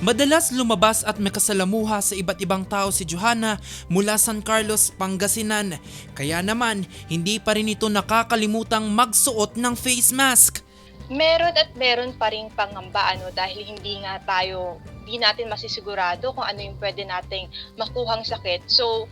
Madalas lumabas at makasalamuha sa iba't ibang tao si Johanna mula San Carlos, Pangasinan. Kaya naman, hindi pa rin ito nakakalimutang magsuot ng face mask. meron at meron pa rin pangamba ano dahil hindi nga tayo hindi natin masisigurado kung ano yung pwede nating makuhang sakit. So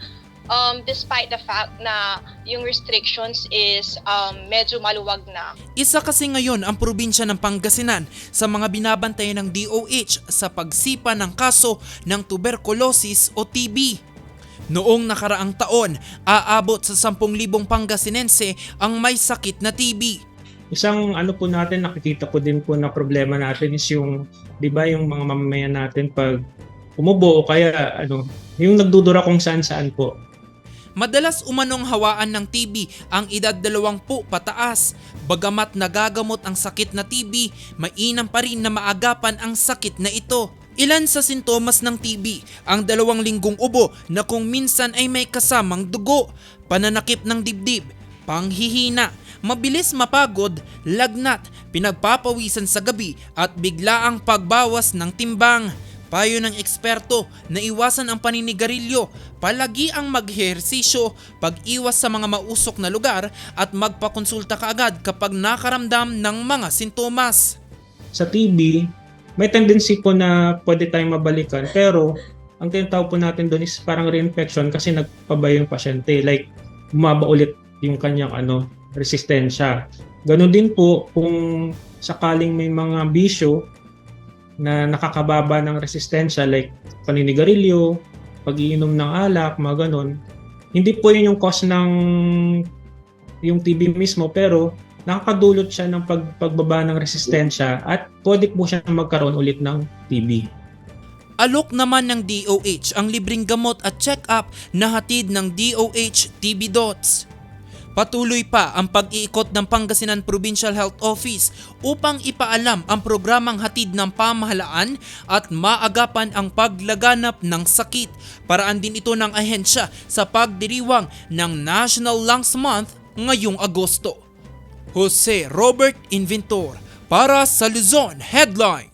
um, despite the fact na yung restrictions is um, medyo maluwag na, Isa kasi ngayon ang probinsya ng Pangasinan sa mga binabantayan ng DOH sa pagsipa ng kaso ng tuberculosis o TB. Noong nakaraang taon, aabot sa 10,000 Pangasinense ang may sakit na TB. Isang ano po natin, nakikita ko din po na problema natin is yung, di ba, yung mga mamamayan natin pag umubo o kaya ano, yung nagdudura kung saan saan po. Madalas umanong hawaan ng TB ang edad 20 pataas. Bagamat nagagamot ang sakit na TB, mainam pa rin na maagapan ang sakit na ito. Ilan sa sintomas ng TB ang dalawang linggong ubo na kung minsan ay may kasamang dugo, pananakip ng dibdib, panghihina, mabilis mapagod, lagnat, pinagpapawisan sa gabi at biglaang pagbawas ng timbang. Payo ng eksperto na iwasan ang paninigarilyo, palagi ang maghersisyo, pag-iwas sa mga mausok na lugar at magpakonsulta kaagad kapag nakaramdam ng mga sintomas. Sa TB, may tendency po na pwede tayong mabalikan pero ang tinatawag po natin doon is parang reinfection kasi nagpabay yung pasyente. Like, bumaba ulit yung kanyang ano, resistensya. Ganon din po kung sakaling may mga bisyo na nakakababa ng resistensya like paninigarilyo, pag-iinom ng alak, mga ganon. Hindi po yun yung cause ng yung TB mismo pero nakakadulot siya ng pag, pagbaba ng resistensya at pwede po siya magkaroon ulit ng TB. Alok naman ng DOH ang libreng gamot at check-up na hatid ng DOH TB Dots. Patuloy pa ang pag-iikot ng Pangasinan Provincial Health Office upang ipaalam ang programang hatid ng pamahalaan at maagapan ang paglaganap ng sakit. Paraan din ito ng ahensya sa pagdiriwang ng National Lungs Month ngayong Agosto. Jose Robert Inventor para sa Luzon Headline.